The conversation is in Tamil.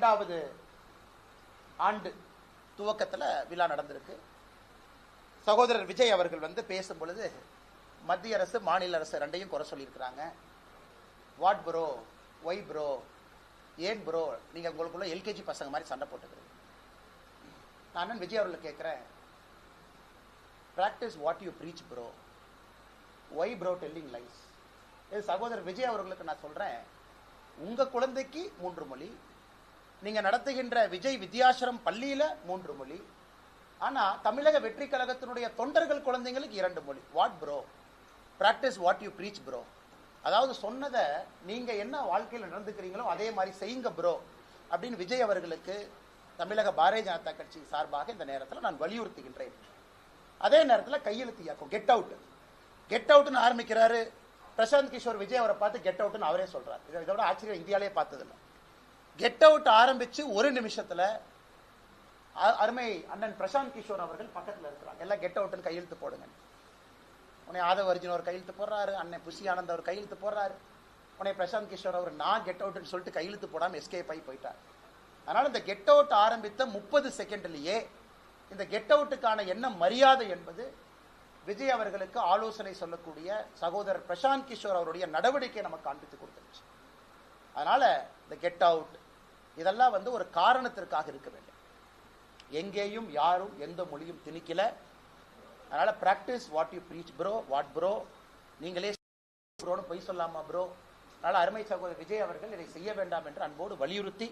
இரண்டாவது ஆண்டு துவக்கத்தில் விழா நடந்திருக்கு. சகோதரர் விஜய் அவர்கள் வந்து பேசும் பொழுது மத்திய அரசு மாநில அரசு ரெண்டையும் குறை சொல்லியிருக்கிறாங்க. What bro? Why bro? ஏன் ப்ரோ? நீங்கள் உங்களுக்குள்ள எல்கேஜி பசங்க மாதிரி சண்டை போட்டுக்கிறீங்க. நான் அண்ணன் விஜய் அவர்களை கேட்குறேன். Practice what you preach bro why bro telling lies இது சகோதரர் விஜய் அவர்களுக்கு நான் சொல்கிறேன் உங்கள் குழந்தைக்கு மூன்று மொழி நீங்கள் நடத்துகின்ற விஜய் வித்யாசிரம் பள்ளியில் மூன்று மொழி. ஆனால் தமிழக வெற்றி கழகத்தினுடைய தொண்டர்கள் குழந்தைங்களுக்கு இரண்டு மொழி. What bro practice what you preach bro அதாவது சொன்னதை நீங்கள் என்ன வாழ்க்கையில் நடந்துக்கிறீங்களோ அதே மாதிரி செய்யுங்க ப்ரோ அப்படின்னு விஜய் அவர்களுக்கு தமிழக பாரதிய ஜனதா கட்சி சார்பாக இந்த நேரத்தில் நான் வலியுறுத்துகின்றேன். அதே நேரத்தில் கையெழுத்து இயக்கம். கெட் அவுட் கெட் அவுட்னு ஆரம்பிக்கிறாரு. பிரசாந்த் கிஷோர் விஜய் அவரை பார்த்து கெட் அவுட்னு அவரே சொல்கிறார் இதை இதோட ஆச்சரியம் இந்தியாலே பார்த்ததில்லை. கெட் அவுட் ஆரம்பிச்சு ஒரு நிமிஷத்துல அ- அருமை அண்ணன் பிரசாந்த் கிஷோர் அவர்கள் பக்கத்தில் இருக்கிறாங்க. எல்லாம் கெட் அவுட்னு கையெழுத்து போடுங்க. உன்னை ஆதவ அர்ஜுன் அவர் கையெழுத்து போடுறாரு அண்ணன் புஷி ஆனந்த் அவர் கையெழுத்து போடுறாரு. உன்னை பிரசாந்த் கிஷோர் அவர் நான் கெட் அவுட்னு சொல்லிட்டு கையெழுத்து போடாமல் எஸ்கேப் ஆகி போயிட்டார். அதனால இந்த கெட் அவுட் ஆரம்பித்த முப்பது செகண்ட்லேயே இந்த கெட் அவுட்டுக்கான என்ன மரியாதை என்பது விஜய் அவர்களுக்கு ஆலோசனை சொல்லக்கூடிய சகோதரர் பிரசாந்த் கிஷோர் அவருடைய நடவடிக்கை நமக்கு காண்பித்து கொடுத்துருச்சு. அதனால இந்த கெட் அவுட் இதெல்லாம் வந்து ஒரு காரணத்திற்காக இருக்க வேண்டும். எங்கேயும் யாரும் எந்த மொழியும் திணிக்கல. அதனால practice what you preach bro what bro நீங்களே ப்ரோன்னு பொய் சொல்லாமா ப்ரோ அதனால அருமை சகோதரர் விஜய் அவர்கள் இதை செய்ய வேண்டாம் என்று அன்போடு வலியுறுத்தி